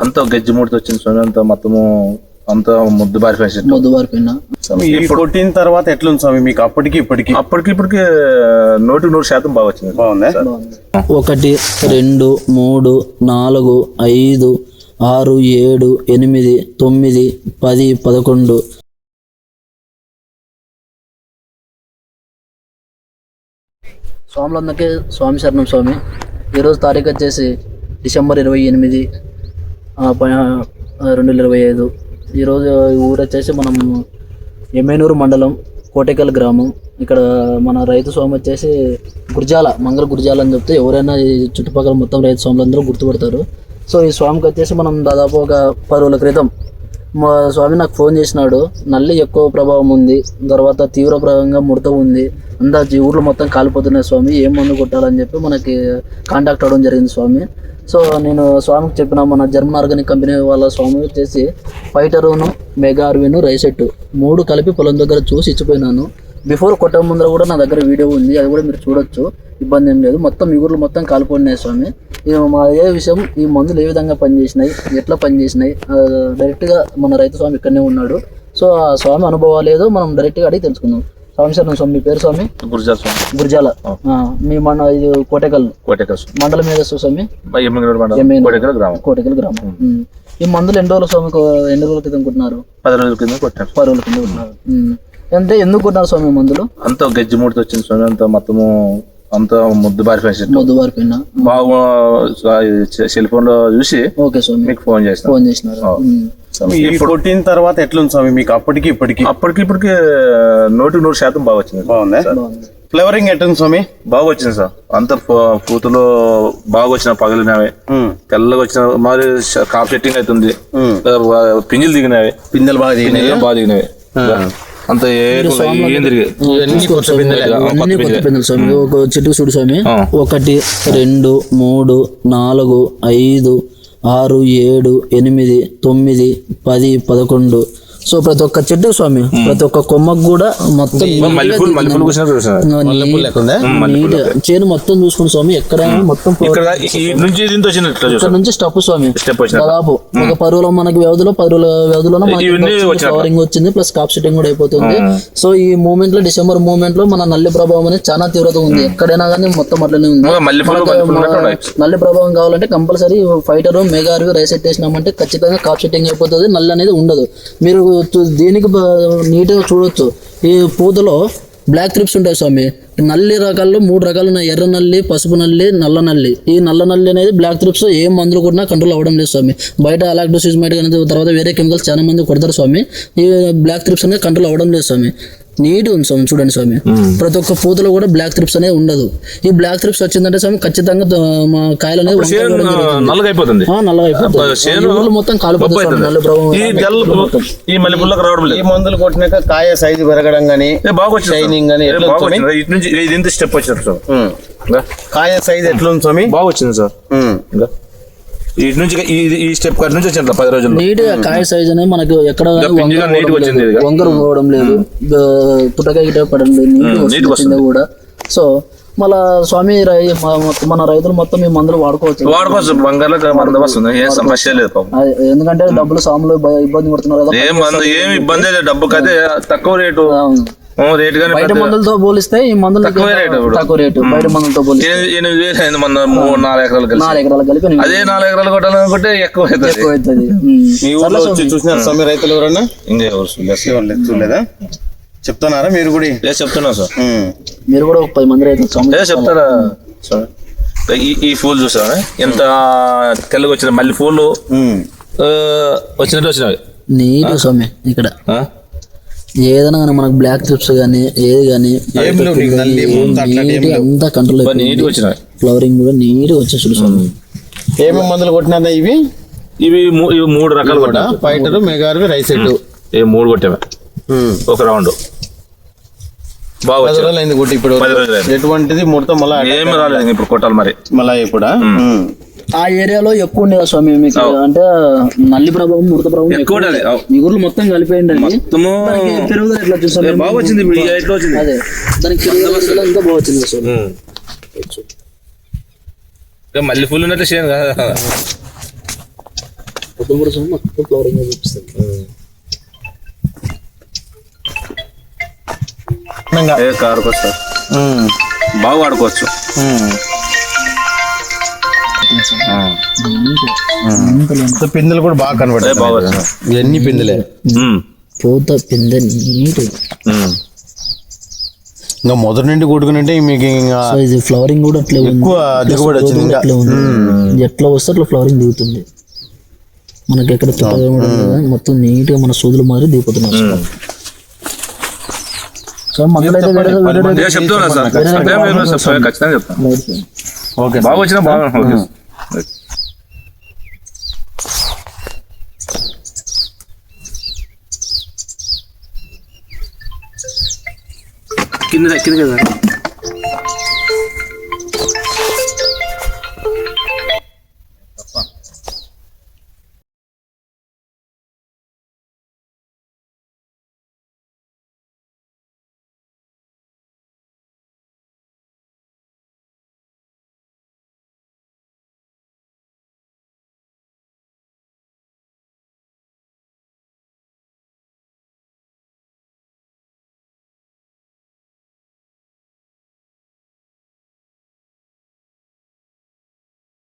అంత గజ్జి మూడితో వచ్చింది స్వామి అంత మొత్తము అంత ముద్దు చెట్టు మొద్దు వారిపోయినా ఈ కొట్టిన తర్వాత ఎట్లుంది స్వామి మీకు? అప్పటికి ఇప్పటికి? అప్పటికి ఇప్పటికి నూటికి నూరు శాతం బాగా వచ్చింది. బాగుందా? ఒకటి రెండు మూడు నాలుగు ఐదు ఆరు ఏడు ఎనిమిది తొమ్మిది పది పదకొండు. స్వాములందరికీ స్వామి శరణం స్వామి. ఈరోజు తారీఖు వచ్చేసి డిసెంబర్ ఇరవై ఎనిమిది. రెండు వేల ఇరవై ఐదు. ఈరోజు ఈ ఊరు వచ్చేసి మనం ఎమ్మెనూరు మండలం కోటేకల్ గ్రామం. ఇక్కడ మన రైతు స్వామి వచ్చేసి గుర్జాల మంగళ గుర్జాల అని చెప్తే ఎవరైనా ఈ చుట్టుపక్కల మొత్తం రైతు స్వాములందరూ గుర్తుపడతారు. సో ఈ స్వామికి వచ్చేసి మనం దాదాపు ఒక పది రోజుల క్రితం మా స్వామి నాకు ఫోన్ చేసినాడు. నల్లి ఎక్కువ ప్రభావం ఉంది. తర్వాత తీవ్ర ప్రభావంగా ముడత ఉంది. అందా ఊర్లో మొత్తం కాలిపోతున్నాయి స్వామి. ఏం మందు కొట్టాలని చెప్పి మనకి కాంటాక్ట్ అవ్వడం జరిగింది స్వామి. సో నేను స్వామికి చెప్పిన మన జర్మన్ ఆర్గానిక్ కంపెనీ వాళ్ళ స్వామి వచ్చేసి ఫైటరును మెగార్విను రైసెట్టు మూడు కలిపి పొలం దగ్గర చూసి ఇచ్చిపోయినాను. బిఫోర్ కొట్ట ముందర కూడా నా దగ్గర వీడియో ఉంది అది కూడా మీరు చూడొచ్చు. ఇబ్బంది ఏం లేదు. మొత్తం ఈ ఊర్లో మొత్తం కాలిపోయినాయి స్వామి. మా ఏ విషయం ఈ మందులు ఏ విధంగా పనిచేసినాయి ఎట్లా పనిచేసినాయి డైరెక్ట్గా మన రైతు స్వామి ఇక్కడనే ఉన్నాడు. సో ఆ స్వామి అనుభవాలు ఏదో మనం డైరెక్ట్గా అడిగి తెలుసుకుందాం. స్వామి సార్ స్వామి మీ పేరు స్వామి? గురుజాల స్వామి. గుర్జాల. మీ మన ఇది కోటెకల్. కోటేకల్ మండలం మీద స్వామి. కోటేకల్ గ్రామం. కోటెకల్ గ్రామం. ఈ మందులు ఎన్ని రోజుల స్వామి ఎన్ని రోజుల క్రితం కొట్టినారు? పది రోజుల కింద కొట్టాను పది రోజుల కింద కొట్టినారు. ఉమ్. అంటే ఎందుకు కొట్టినారు స్వామి మందులు? అంత గజ్జి మూడితో వచ్చింది స్వామి అంత మొత్తము అంత ముద్దు బారిపోయి చెట్టు మొద్దు వారిపోయినా బాగా సెల్ ఫోన్లో చూసి ఓకే స్వామి. మీకు ఫోన్ చేస్తాను ఫోన్ చేసినారు. కొట్టిన తర్వాత ఎట్లుంది స్వామి మీకు? అప్పటికి ఇప్పటికి? అప్పటికి ఇప్పటికి నూటికి నూరు శాతం బాగా వచ్చింది. బాగుందా? బాగుంది. ఫ్లవరింగ్ ఎట్లుంది స్వామి? బాగా వచ్చింది సార్. అంత పూతలు బాగా వచ్చిన పగిలినవి. తెల్లగా వచ్చిన మరి కాప్ సెట్టింగ్ అవుతుంది. పింజిలు దిగినవి. పిందెలు బాగా పింజిలు బాగా దిగినవి. అంత ఏ ఏం తిరిగి అన్ని కొత్త పిందెలు స్వామి. ఒక చెట్టు చూడు స్వామి. ఒకటి రెండు మూడు నాలుగు ఐదు ఆరు ఏడు ఎనిమిది తొమ్మిది పది పదకొండు సో ప్రతి ఒక్క చెట్టు స్వామి ప్రతి ఒక్క కొమ్మకు కూడా మొత్తం చేను మొత్తం చూసుకోండి స్వామి ఎక్కడ మొత్తం ఇక్కడ నుంచి స్టప్ స్వామి. దాదాపు ఒక పరువులో మనకి వ్యవధిలో పది రోజుల వ్యవధిలో. ఫ్లవరింగ్ వచ్చింది ప్లస్ కాప్ సెట్టింగ్ కూడా అయిపోతుంది. సో ఈ మూమెంట్లో డిసెంబర్ మూమెంట్లో మన నల్లి ప్రభావం అనేది చాలా తీవ్రత ఉంది. ఎక్కడైనా కానీ మొత్తం అట్లనే ఉంది. నల్లి ప్రభావం కావాలంటే కంపల్సరీ ఫైటర్ మెగా రైస్ వేసినామంటే ఖచ్చితంగా కాప్ సెట్టింగ్ అయిపోతుంది. నల్లి అనేది ఉండదు. మీరు దీనికి నీట్గా చూడొచ్చు ఈ పూతలో బ్లాక్ త్రిప్స్ ఉంటాయి స్వామి. నల్లి రకాల్లో మూడు రకాలు ఉన్నాయి. ఎర్ర నల్లి పసుపు నల్లి నల్ల నల్లి. ఈ నల్ల నల్లి అనేది బ్లాక్ త్రిప్స్ ఏ మందులు కొట్టినా కంట్రోల్ అవ్వడం లేదు స్వామి. బయట అలాక్డోసిజ్మైట్ అనేది తర్వాత వేరే కెమికల్స్ చాలా మంది కొడతారు స్వామి. ఈ బ్లాక్ త్రిప్స్ అనేది కంట్రోల్ అవ్వడం లేదు స్వామి. నీట్ ఉంది స్వామి చూడండి స్వామి. ప్రతి ఒక్క పూతలో కూడా బ్లాక్ త్రిప్స్ అనేది ఉండదు. ఈ బ్లాక్ త్రిప్స్ వచ్చిందంటే స్వామి ఖచ్చితంగా మా కాయలు అనేది వంకర చేను పడడం జరుగుతుంది. నల్లగా అయిపోతుంది ఆ, నల్లగా అయిపోతుంది. చేను ఈ ఊర్లో మొత్తం కాలిపోతుంది ఈ ఈ మల్లెపూలకు రావడం ఈ లేదు మందులు కొట్టినాక కాయ సైజు పెరగడం గానీ ఎట్లా? వచ్చింది. ఇటు నుంచి ఇది ఇంత స్టెప్ వచ్చినట్టు సార్ కాయ సైజ్ ఎట్లుంది స్వామి? బాగా వచ్చింది సార్. ఇటు నుంచి ఈ ఈ స్టెప్ కాడి నుంచి వచ్చింది పది రోజుల్లో. నీట్గా కాయ సైజ్ అనేది మనకు ఎక్కడ వంకర పోవడం వచ్చింది లేదు. పుట్టకాయ గిట్ట పడడం లేదు. కింద కూడా. సో మళ్ళా స్వామి మన రైతులు మొత్తం ఈ మందులు వాడుకోవచ్చు. వాడుకోవచ్చు. బంగారులో మంద వస్తుంది. ఏం సమస్య లేదు ఎందుకంటే డబ్బులు సాములు ఇబ్బంది పడుతున్నారు కదా ఏం ఇబ్బంది లేదు. డబ్బుకి అయితే తక్కువ రేటు. బయట మందులతో పోలిస్తే ఈ మందులు తక్కువ రేటు ఇప్పుడు. తక్కువ రేటు. బయట మందులతో పోలిస్తే. ఎనిమిది ఎనిమిది వేలు అయింది మన మూడు నాలుగు ఎకరాలు కలిసి. నాలుగు ఎకరాలు కలిపి అదే నాలుగు ఎకరాలు కొట్టాలనుకుంటే ఎక్కువ అవుతుంది ఎక్కువ అవుతుంది ఉమ్. మీ ఊర్లో వచ్చి చూసినారు స్వామి రైతులు ఎవరన్నా? ఇంకా ఎవరు చూడలేదు. చెప్తున్నారా మీరు కూడా? చెప్తున్నా సార్. మీరు కూడా ఒక పది మంది రైతులు స్వామి ఏ చెప్తారా? సార్ ఈ ఈ పూలు చూసావా ఎంత తెల్లగా వచ్చిన మళ్ళీ. ఆ, వచ్చినట్టు వచ్చినవి. నీట్ స్వామి ఇక్కడ. ఆ? ఏదైనా కానీ మనకు బ్లాక్ ట్రిప్స్ కానీ ఏది కానీ అంతా కంట్రోల్ ఫ్లవరింగ్ కూడా నీట్గా వచ్చేసి ఏమేమి మందులు కొట్టినారా ఇవి? ఇవి ఇవి మూడు రకాలు కూడా కొట్టా ఫైటర్ మెగార్వి రైస్ ఎట్టు ఏ మూడు కొట్టామే. ఒక రౌండ్. బాగా కొట్టి ఇప్పుడు. ఎటువంటిది ముడత మళ్ళా ఏమి రాలేదు ఇప్పుడు కొట్టాలి మరి. మళ్ళా ఇప్పుడా. ఆ ఏరియాలో ఎక్కువ ఉండేది స్వామి? మీకు అంటే నల్లి ప్రభావం మృత ప్రభావం ఎక్కువ. ఈ ఊర్లో మొత్తం కలిపోయింది అది. మొత్తము పెరుగుదల ఎట్లా చూసాం ఏ, బాగా వచ్చింది అదే. దానికి పెరుగుదల ఇంకా బాగా వచ్చింది స్వామి. మళ్ళీ ఫుల్ ఉన్నట్టు చేయను కదా మొత్తం కూడా స్వామి మొత్తం ఫ్లవరింగ్ ఉమ్, బాగా. ఇంతలో సో పిందెలు కూడా బాగా కనబడతాయి. ఇవన్నీ పిందెలే. పూత పిందె నీట్. ఇంకా మొదటి నుండి కొట్టుకునంటే మీకు ఇంకా ఇది ఫ్లవరింగ్ కూడా అట్లే ఉంది. ఎక్కువ దిగుబడి వచ్చింది. అట్లే ఉంది. ఎట్లా వస్తే అట్లా ఫ్లవరింగ్ దిగుతుంది. మనకి ఎక్కడ మొత్తం నీట్గా మన సూదులు దిగుతున్నాం మీరు సార్. ఓకే బాగా వచ్చినా బాగా కింద కింద కదా